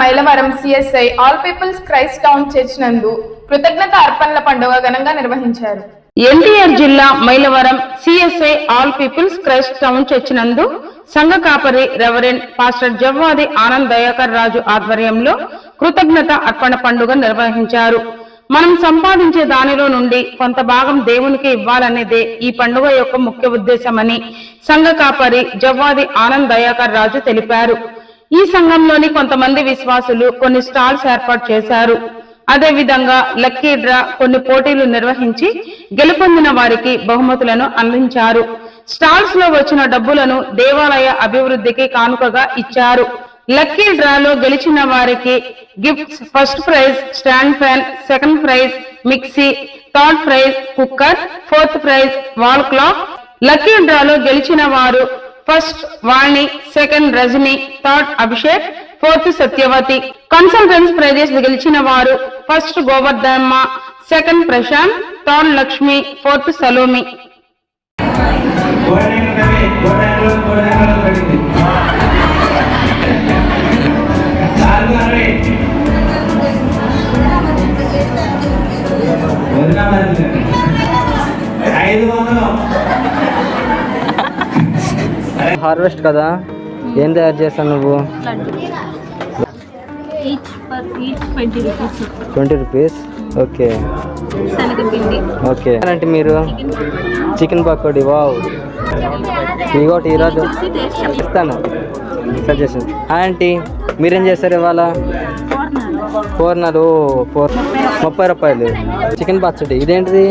Mylavaram CSI all peoples Christ town church నందు కృతజ్ఞత అర్పణల పండుగ ఘనంగా నిర్వహించారు. ఎన్టీఆర్ జిల్లా Mylavaram CSI all peoples Christ town church నందు సంఘ కాపరి రెవరెండ్ పాస్టర్ జవ్వాది ఆనంద్ దయాకర్ రాజు ఆధ్వర్యంలో కృతజ్ఞత అర్పణ పండుగ నిర్వహించారు. మనం సంపాదించే దానిలో నుండి కొంత భాగం దేవునికి ఇవ్వాలనేదే ఈ పండుగ యొక్క ముఖ్య ఉద్దేశమని సంఘ కాపరి జవ్వాది ఆనంద్ దయాకర్ రాజు తెలిపారు. ఈ సంఘంలోని కొంతమంది విశ్వాసులు కొన్ని స్టాల్స్ ఏర్పాటు చేశారు. అదే విధంగా లక్కీ డ్రా కొన్ని పోటీలు నిర్వహించి గెలుపొందిన వారికి బహుమతులను అందించారు. స్టాల్స్లో వచ్చిన డబ్బులను దేవాలయ అభివృద్ధికి కానుకగా ఇచ్చారు. లక్కీ డ్రాలో గెలిచిన వారికి gifts first prize stand fan second prize mixie third prize cooker fourth prize wall clock. Lucky డ్రాలో గెలిచిన వారు first Vani second Rajani third Abhishek fourth Satyavathi. Consolation prizes గెలిచిన వారు first Govardhamma second Prashanth third Lakshmi fourth Salomi. Harvest కదా? ఏం తయారు చేస్తావు నువ్వు? Twenty rupees? ఓకే. ఓకే. అంటే మీరు? Chicken pakodi wow. ఇగోటి ఈరోజు ఇస్తాను. సజెషన్. ఆంటీ మీరేం చేస్తారు ఇవాళ? పూర్ణాలు ఫోర్ ముప్పై రూపాయలు. చికెన్ పచ్చడి ఇదేంటిది?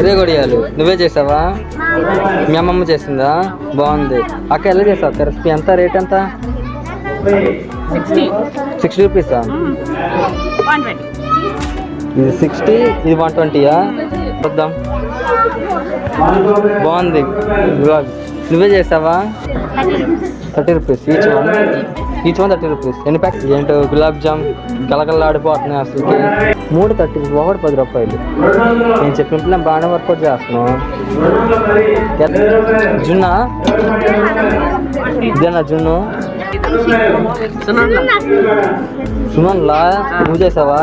ఇదే గొడియాలు. నువ్వే చేసావా? మీ అమ్మమ్మ చేసిందా? బాగుంది. అక్క ఎలా చేసావు రెసిపీ ఎంత? రేట్ ఎంత? సిక్స్టీ. రూపీసా? ఇది సిక్స్టీ ఇది వన్ ట్వంటీయా? చూద్దాం. బాగుంది. నువ్వే చేసావా thirty rupees. Each one? Each one thirty rupees. ఎన్ని ప్యాక్ ఏంటో గులాబ్ జామ్ గలగలలాడిపోతున్నాయి అసలు మూడు థర్టీ ఒకటి పది రూపాయలు. నేను చెప్పిన ప్లాన్ బాగానే వర్కౌట్ చేస్తున్నావు. జున్నా? ఇదేనా జున్ను? సుమన్లా నువ్వు చేసావా?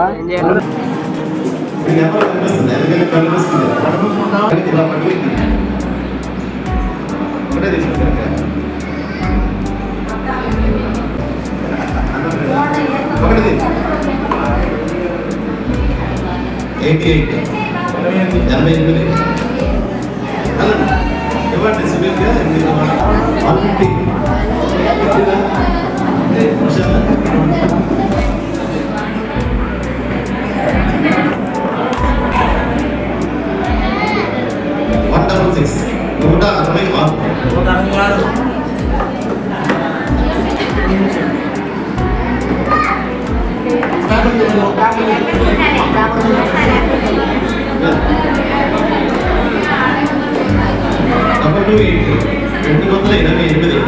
ఎయిటీ ఎయిట్ ఎనభై ఎనిమిది అలాగే ఇవ్వండి సివిల్గా వన్ ఫిఫ్టీ సిక్స్ నూట అరవై ఆరు డబల్ టూ ఎయిట్ రెండు వందల ఎనభై ఎనిమిది